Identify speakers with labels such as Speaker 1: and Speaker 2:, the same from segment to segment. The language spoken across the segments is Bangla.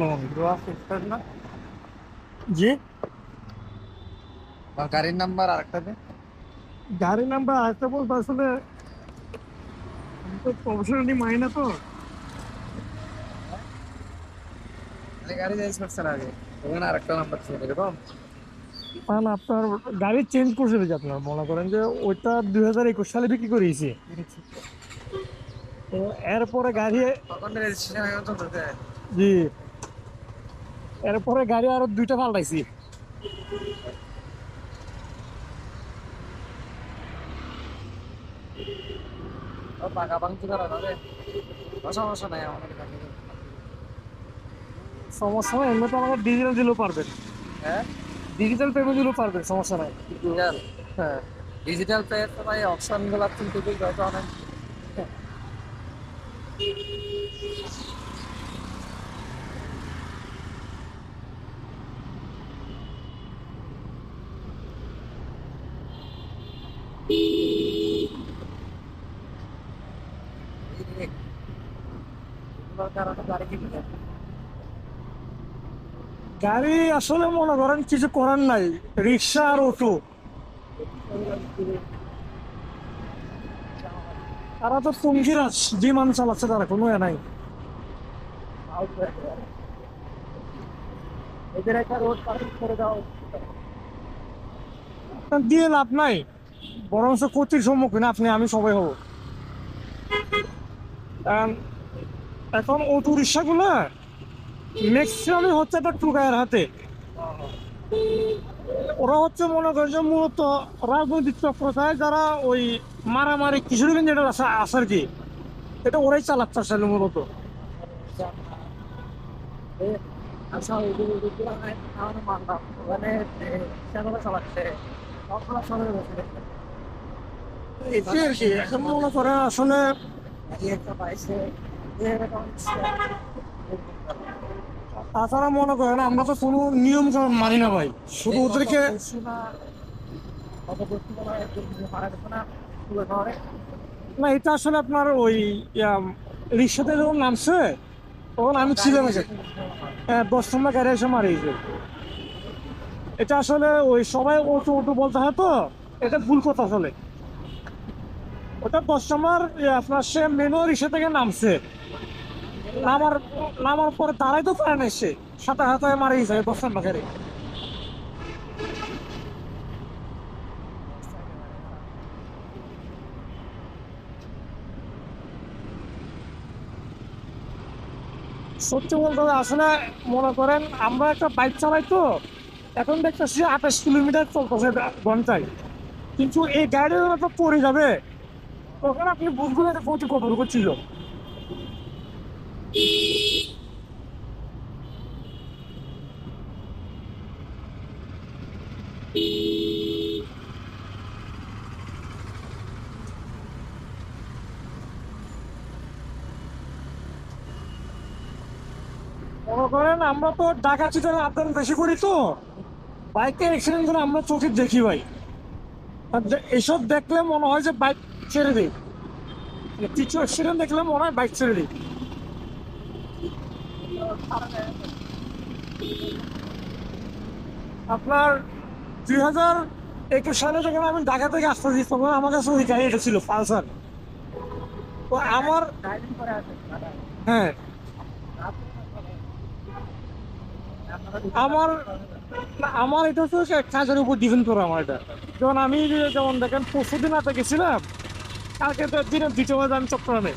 Speaker 1: না
Speaker 2: জি
Speaker 1: গাড়ির নাম্বার আরেকটা দিন
Speaker 2: গাড়ি নাম্বার আসতে বলতে আসলে তো প্রফেশনালি মাইনা তো
Speaker 1: গাড়ি চেঞ্জ করছেন আগে ওখানে আরেকটা নাম্বার ছিল এরকম
Speaker 2: তাহলে আপনার গাড়ি চেঞ্জ করছে যে আপনার মনে করেন যে ওইটা দুই হাজার একুশ সালে বিক্রি করেছি তো এরপরে গাড়ি জি এরপরে গাড়ি আরও দুইটা পাল্টাইছি।
Speaker 1: সমস্যা নাই
Speaker 2: এমনি তো আমাকে ডিজিটাল দিলেও পারবেন।
Speaker 1: হ্যাঁ?
Speaker 2: ডিজিটাল পেমেন্ট দিলেও পারবেন সমস্যা নাই।
Speaker 1: ডিজিটাল
Speaker 2: হ্যাঁ।
Speaker 1: ডিজিটাল পে তো ভাই অপশনগুলো কিন্তু অনেক গাড়ি
Speaker 2: আসলে মনে করেন কিছু করার নাই, রিক্সা আর অটো। তারা তো বিমান চালাচ্ছে, তারা কোনো নাই। দিয়ে লাভ নাই, বরঞ্চ ক্ষতির সম্মুখীন আপনি, আমি সবাই হব। এখন অটো রিক্সাগুলো ম্যাক্সিমামই হচ্ছে একটা টুকায়ের হাতে। ওরা হচ্ছে মনে করেন যে মূলত রাজনৈতিক চক্রতায় যারা ওই মারামারি, কিশোরী যেটা আছে আর কি, এটা ওরাই চালাচ্ছে আসলে মূলত।
Speaker 1: আচ্ছা
Speaker 2: মনে আসলে তাছাড়া মনে করেন, আমরা তো কোনো নিয়ম মানি না ভাই। শুধু ওদেরকে না, এটা আসলে আপনার ওই রিক্সাতে যখন নামছে, তখন আমি ছিলাম হ্যাঁ দশ নম্বর গাড়ি এসে মারিয়েছে এটা আসলে ওই সবাই অটো অটো বলতে হয় তো, এটা ভুল কথা আসলে। ওটা দশ নম্বর আপনার সে মেনু রিক্সা থেকে নামছে। নামার নামার পরে তারাই তো পারে না সে। সাথে হাতে মারিয়েছে দশ নম্বর গাড়ি সত্যি বলতে হবে আসলে মনে করেন, আমরা একটা বাইক চালাই তো, এখন দেখতেছি আঠাশ কিলোমিটার চলতেছে ঘন্টায়। কিন্তু এই গাড়ির তো পড়ে যাবে। তখন আপনি বুঝবেন এটা গতি কতটুকু ছিল। মনে করেন, আমরা তো ঢাকা চিটার আদান বেশি করি তো। বাইকের অ্যাক্সিডেন্ট করে আমরা চোখে দেখি ভাই। এসব দেখলে মনে হয় যে বাইক ছেড়ে দিই কিছু অ্যাক্সিডেন্ট দেখলে মনে হয় বাইক ছেড়ে দিই আপনার দুই হাজার একুশ সালে যখন আমি ঢাকা থেকে তখন আমার কাছে ওই পালসার। তো আমার হ্যাঁ। আমার আমার এটা হচ্ছে উপর ডিপেন্ড করে আমার এটা। যেমন আমি যেমন দেখেন, পরশু দিন রাতে গেছিলাম, কালকে তো দিনে দ্বিতীয় আমি চট্টগ্রামে।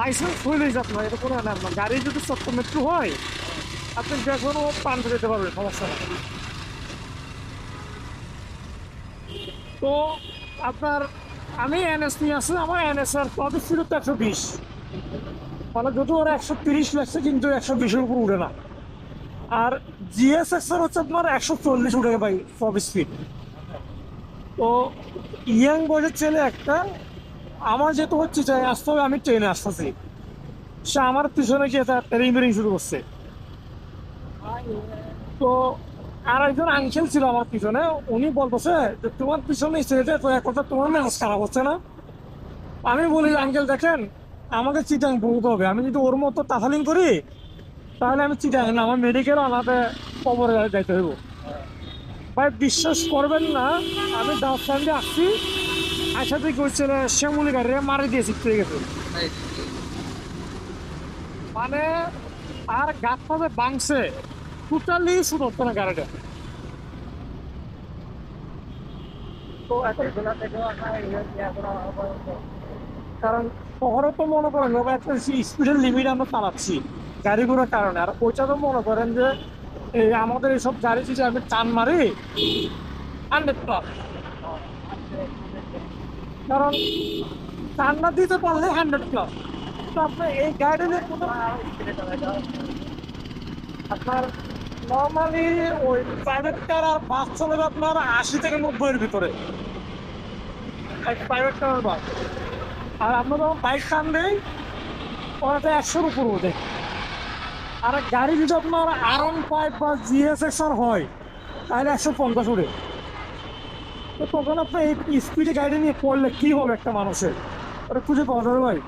Speaker 1: লাইসেন্স
Speaker 2: হইলেই যাত না, এটা কোনো না। গাড়ি যদি চট্টগ্রাম একটু হয়, আপনি যে কোনো প্রান্তে যেতে পারবেন, সমস্যা নেই। তো আপনার, আমি এনএস নিয়ে আসছি, আমার এনএস এর প্রফিট ছিল তো একশো বিশ। মানে যদি ওরা একশো তিরিশ লাগছে কিন্তু একশো বিশের উপর উঠে না। আর জিএসএক্স এর হচ্ছে আপনার একশো চল্লিশ উঠে ভাই প্রফিট স্পিড তো ইয়াং বয়সের ছেলে একটা আমার যেহেতু হচ্ছে যে আসতে হবে, আমি ট্রেনে আসতেছি। সে আমার পিছনে গিয়ে তার রিং শুরু করছে। তো আর একজন আঙ্কেল ছিল আমার পিছনে, উনি বলতেছে যে, তোমার পিছনে ছেলেটা তো এক কথা তোমার মেজাজ খারাপ হচ্ছে না? আমি বলি আঙ্কেল দেখেন, আমাকে চিটাং বলতে হবে। আমি যদি ওর মতো টাফালিং করি, তাহলে আমি চিটাং, না, আমার মেডিকেল আমাকে কবরে যাইতে হইব। ভাই, বিশ্বাস করবেন না, আমি স্ট্যান্ডে আসছি। আশা থেকে হচ্ছিল শ্যামলি গাড়ি মারি দিয়েছি গেছে মানে আর গাছ পাবে বাংছে টোটালি শুধু হতো না গাড়িটা কারণ শহরে তো মনে করেন স্পিডের লিমিট আমরা চালাচ্ছি, গাড়ি ঘোড়ার কারণে। আর ওইটা তো মনে করেন যে, এই আমাদের এইসব গাড়ি যদি আমি টান মারি হান্ড্রেড কারণ টান দিতে পারলে হান্ড্রেড প্লাস তো আপনার এই গাড়ি নিয়ে কোনো আপনার নর্মালি ওই প্রাইভেট কার আর বাস চলে আপনার আশি থেকে নব্বইয়ের ভিতরে। প্রাইভেট কার আর বাস আর আমরা যখন বাইক টান দেই ওটাতে একশোর উপর ওঠে আর গাড়ি যদি আপনার আর ওয়ান ফাইভ বা জিএসএক্স আর হয়, তাহলে একশো পঞ্চাশ ওঠে তো তখন আপনার এই স্পিডে গাড়ি নিয়ে পড়লে কি হবে একটা মানুষের? ওটা খুঁজে পাওয়া যাবে ভাই।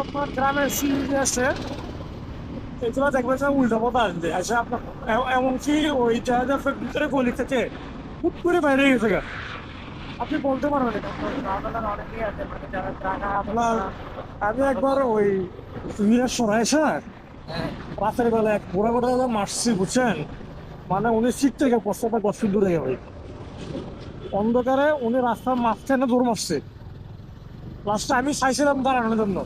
Speaker 2: আপনার গ্রামের সিঁড়ি আছে এগুলো দেখবে যে উল্টো পথে আসবে। আচ্ছা আপনার এমনকি ওই জাহাজের ভিতরে গলি থেকে হুট করে বাইরে গেছে গা। আপনি বলতে পারবেন আপনার আমি একবার ওই সরাই স্যার, রাতের বেলা এক ঘোরা ঘোরা মারছি, বুঝছেন? মানে উনি সিট থেকে প্রস্তাবটা কষ্ট দূরে গেল। অন্ধকারে উনি রাস্তার মাঝখানে দৌড় মারছে। লাস্টে আমি চাইছিলাম দাঁড়ানোর জন্য।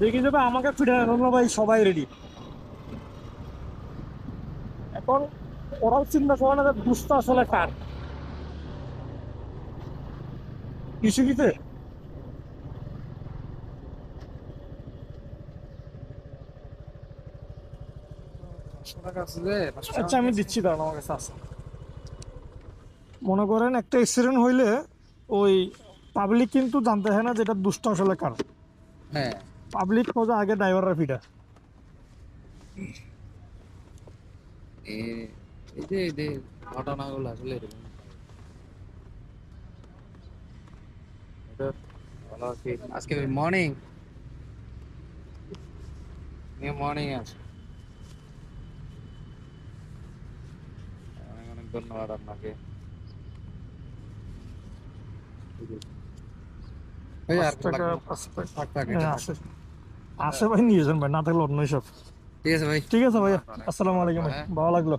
Speaker 2: দেখি যাবে, আমাকে ফিরে আনলো ভাই, সবাই রেডি এখন ওরাও চিন্তা করে না দুষ্ট আসলে কার। কিছু কিতে আচ্ছা আমি দিচ্ছি দাঁড়ান, আমার কাছে আছে। মনে করেন একটা অ্যাক্সিডেন্ট হইলে ওই পাবলিক কিন্তু জানতে হয় না যেটা দুষ্ট আসলে কার।
Speaker 3: হ্যাঁ।
Speaker 2: পাবলিক খোঁজা আগে ড্রাইভাররা ফিটা
Speaker 3: এই যে যে ঘটনাগুলো আসলে এরকম। আছি। ধন্যবাদ আপনাকে। এই আর
Speaker 2: পাঁচ টাকা,
Speaker 3: লাগবে না।
Speaker 2: পাঁচ টাকা।
Speaker 3: থাক, থাক,
Speaker 2: হ্যাঁ,
Speaker 3: এটা থাক।
Speaker 2: আছে আছে ভাই নিয়ে যান ভাই না থাকলে অন্য সব
Speaker 3: ঠিক আছে ভাই
Speaker 2: ঠিক আছে ভাই আসসালামু আলাইকুম ভাই
Speaker 3: হ্যাঁ।
Speaker 2: ভালো লাগল